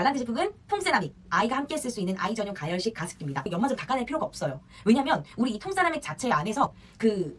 알란드 제품은 통세라믹, 아이가 함께 쓸 수 있는 아이 전용 가열식 가습기입니다. 연마좀 닦아낼 필요가 없어요. 왜냐면 우리 이 통세라믹 자체 안에서 그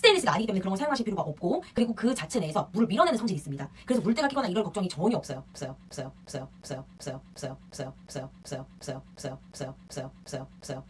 스테인리스가 아니기 때문에 그런 거 사용하실 필요가 없고 그리고 그 자체 내에서 물을 밀어내는 성질이 있습니다. 그래서 물때가 끼거나 이럴 걱정이 전혀. 없어요. 없어요. 없어요. 없어요. 없어요. 없어요. 없어요. 없어요. 없어요. 없어요. 없어요. 없어요. 없어요. 없어요. 없어요.